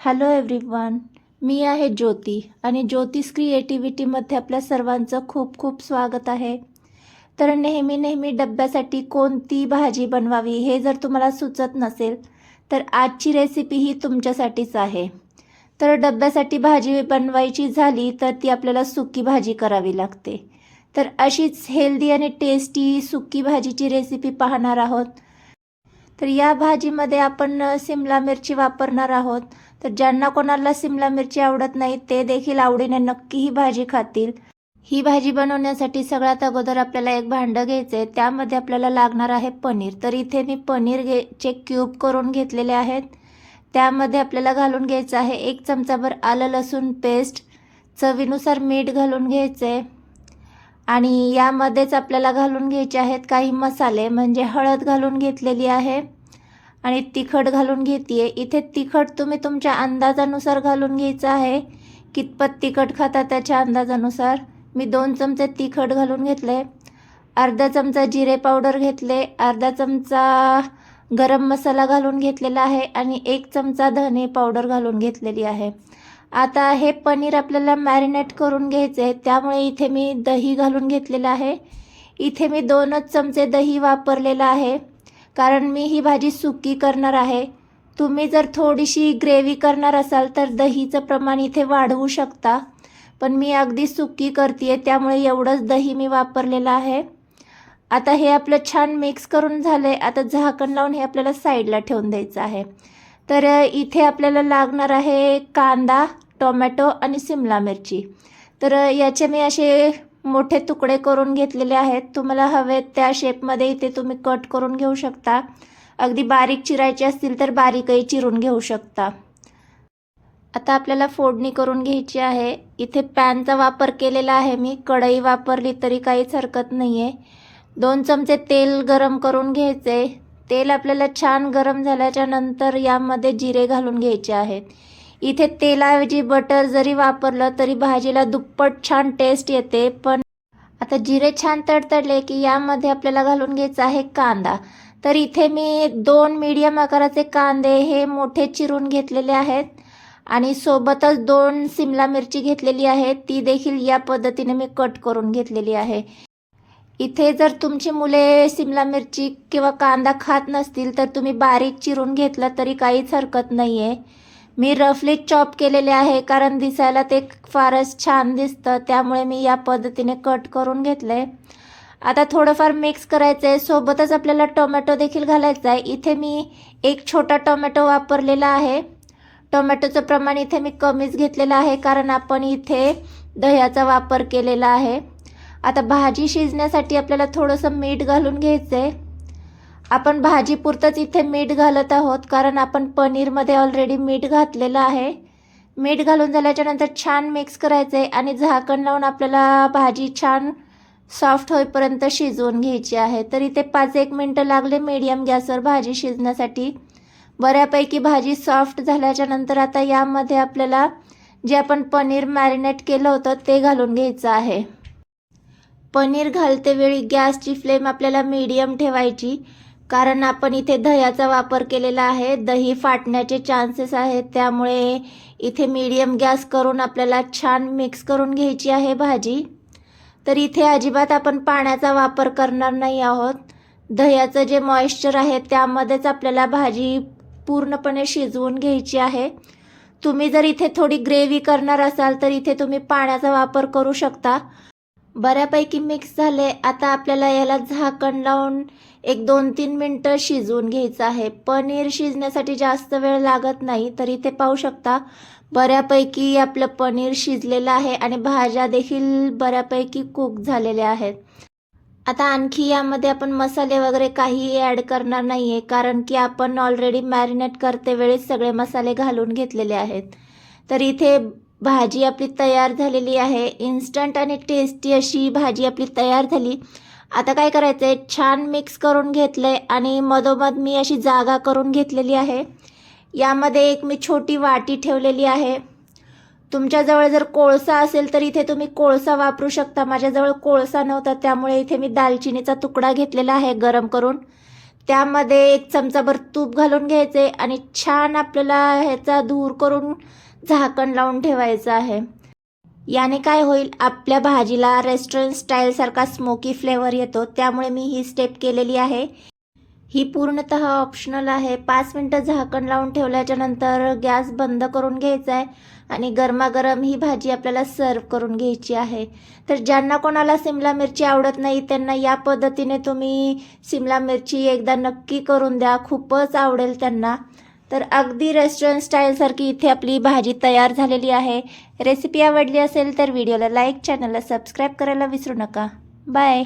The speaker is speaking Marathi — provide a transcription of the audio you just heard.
हॅलो एव्हरीवन मी आहे ज्योती आणि ज्योतिष क्रिएटिव्हिटीमध्ये आपल्या सर्वांचं खूप खूप स्वागत आहे. तर नेहमी नेहमी डब्यासाठी कोणती भाजी बनवावी हे जर तुम्हाला सुचत नसेल तर आजची रेसिपी ही तुमच्यासाठीच आहे. तर डब्यासाठी भाजी बनवायची झाली तर ती आपल्याला सुकी भाजी करावी लागते. तर अशीच हेल्दी आणि टेस्टी सुकी भाजीची रेसिपी पाहणार आहोत. तर या भाजीमध्ये आपण सिमला मिरची वापरणार आहोत. तर ज्यांना कोणाला सिमला मिरची आवडत नाही ते देखील आवडीने नक्की ही भाजी खातील. ही भाजी बनवण्यासाठी सगळ्यात अगोदर आपल्याला एक भांडं घ्यायचं आहे त्यामध्ये आपल्याला लागणार आहे पनीर. तर इथे मी पनीर घे चे क्यूब करून घेतलेले आहेत. त्यामध्ये आपल्याला घालून घ्यायचं आहे एक चमचाभर आलं लसूण पेस्ट. चवीनुसार मीठ घालून घ्यायचं आहे आणि यामध्येच आपल्याला घालून घ्यायचे आहेत काही मसाले म्हणजे हळद घालून घेतलेली आहे आणि तिखट घालून घेते इथे तिखट तुम्ही तुमच्या अंदाजानुसार घालून घ्यायचं आहे. कितपत तिखट खाता त्याच्या अंदाजानुसार. मी दोन चमचे तिखट घालून घेतले. अर्धा चमचा जिरे पावडर घेतले. अर्धा चमचा गरम मसाला घालून घेतलेला आहे आणि एक चमचा धने पावडर घालून घेतलेली आहे. आता हे पनीर आपल्याला मॅरिनेट करून घ्यायचे आहे त्यामुळे इथे मी दही घालून घेतलेलं आहे. इथे मी दोनच चमचे दही वापरलेलं आहे. कारण मी ही भाजी सुकी करणार आहे. तुम्ही जर थोडीशी ग्रेव्ही करणार असाल तर दहीचं प्रमाण इथे वाढवू शकता. पण मी अगदी सुकी करते त्यामुळे एवढंच दही मी वापरलेलं आहे. आता हे आपलं छान मिक्स करून झालं आहे आता झाकण लावून हे आपल्याला साईडला ठेवून द्यायचं आहे. तर इथे आपल्याला लागणार आहे कांदा टोमॅटो आणि सिमला मिरची. तर याचे मी असे मोठे तुकडे करून घेतलेले आहेत. तुम्हाला हवे त्या शेपमध्ये इथे तुम्ही कट करून घेऊ शकता. अगदी बारीक चिरायचे असतील तर बारीकही चिरून घेऊ शकता. आता आपल्याला फोडणी करून घ्यायची आहे. इथे पॅनचा वापर केलेला आहे मी. कढई वापरली तरी काहीच हरकत नाही आहे दोन चमचे तेल गरम करून घ्यायचे. तेल आपल्याला छान गरम झाल्याच्यानंतर यामध्ये जिरे घालून घ्यायचे आहेत. इथे तेलाऐवजी बटर जरी वापरलं तरी भाजीला दुप्पट छान टेस्ट येते पण आता जिरे छान तडतडले की यामध्ये आपल्याला घालून घ्यायचा आहे कांदा. तर इथे मी दोन मीडियम आकाराचे कांदे हे मोठे चिरून घेतलेले आहेत आणि सोबतच दोन सिमला मिरची घेतलेली आहे. ती देखील या पद्धतीने मी कट करून घेतलेली आहे. इथे जर तुमची मुले सिमला मिरची किंवा कांदा खात नसतील तर तुम्ही बारीक चिरून घेतला तरी काहीच हरकत नाही आहे मी रफली चॉप केलेले आहे कारण दिसायला ते फारच छान दिसतं त्यामुळे मी या पद्धतीने कट करून घेतलं. आहे आता थोडंफार मिक्स करायचं आहे सोबतच आपल्याला टोमॅटो देखील घालायचा आहे इथे मी एक छोटा टोमॅटो वापरलेला आहे. टोमॅटोचं प्रमाण इथे मी कमीच घेतलेलं आहे कारण आपण इथे दह्याचा वापर केलेला आहे. आता भाजी शिजण्यासाठी आपल्याला थोडंसं मीठ घालून घ्यायचं आहे आपण भाजीपुरतंच इथे मीठ घालत आहोत कारण आपण पनीरमध्ये ऑलरेडी मीठ घातलेलं आहे. मीठ घालून झाल्याच्यानंतर छान मिक्स करायचं आहे आणि झाकण लावून आपल्याला भाजी छान सॉफ्ट होईपर्यंत शिजवून घ्यायची आहे. तर इथे पाच एक मिनटं लागले मीडियम गॅसवर भाजी शिजण्यासाठी. बऱ्यापैकी भाजी सॉफ्ट झाल्याच्यानंतर आता यामध्ये आपल्याला जे आपण पनीर मॅरिनेट केलं होतं ते घालून घ्यायचं आहे. पनीर घालते वेळी गॅसची फ्लेम आपल्याला मीडियम ठेवायची. कारण आपण इथे दह्याचा वापर केलेला आहे. दही फाटण्याचे चान्सेस आहेत. त्यामुळे इथे मीडियम गॅस करून आपल्याला छान मिक्स करून घ्यायची आहे भाजी. तर इथे अजिबात आपण पाण्याचा वापर करणार नाही आहोत. दह्याचं जे मॉइश्चर आहे त्यामध्येच आपल्याला भाजी पूर्णपणे शिजवून घ्यायची आहे. तुम्ही जर इथे थोडी ग्रेव्ही करणार असाल तर इथे तुम्ही पाण्याचा वापर करू शकता. बऱ्यापैकी मिक्स झाले. आता आपल्याला याला झाकण लावून एक दोन तीन मिनटं शिजवून घ्यायचं आहे. पनीर शिजण्यासाठी जास्त वेळ लागत नाही तर इथे पाहू शकता. बऱ्यापैकी आपलं पनीर शिजलेलं आहे आणि भाज्या देखील बऱ्यापैकी कुक झालेल्या आहेत. आता आणखी यामध्ये आपण मसाले वगैरे काही ॲड करणार नाही आहे कारण की आपण ऑलरेडी मॅरिनेट करते वेळेस सगळे मसाले घालून घेतलेले आहेत. तर इथे भाजी आपली तयार झालेली आहे. इन्स्टंट आणि टेस्टी अशी भाजी आपली तयार झाली. आता काय करायचं आहे छान मिक्स करून घेतलं आहे आणि मधोमध मी अशी जागा करून घेतलेली आहे. यामध्ये एक मी छोटी वाटी ठेवलेली आहे. तुमच्याजवळ जर कोळसा असेल तर इथे तुम्ही कोळसा वापरू शकता. माझ्याजवळ कोळसा नव्हता त्यामुळे इथे मी दालचिनीचा तुकडा घेतलेला आहे गरम करून. त्यामध्ये एक चमचाभर तूप घालून घ्यायचे आणि छान आपल्याला ह्याचा धूर करून झाकण लावून ठेवायचं आहे. याने काय होईल? आपल्या भाजीला रेस्टॉरंट स्टाईलसारखा स्मोकी फ्लेवर येतो. त्यामुळे मी ही स्टेप केलेली आहे. ही पूर्णतः ऑप्शनल आहे. पाच मिनटं झाकण लावून ठेवल्याच्या नंतर गॅस बंद करून घ्यायचा आहे आणि गरमागरम ही भाजी आपल्याला सर्व करून घ्यायची आहे. तर ज्यांना कोणाला सिमला मिरची आवडत नाही त्यांना या पद्धतीने तुम्ही सिमला मिरची एकदा नक्की करून द्या. खूपच आवडेल त्यांना. तर अगदी रेस्टॉरंट स्टाईलसारखी इथे आपली भाजी तयार झालेली आहे. रेसिपी आवडली असेल तर व्हिडिओला लाईक चॅनलला सबस्क्राईब करायला विसरू नका. बाय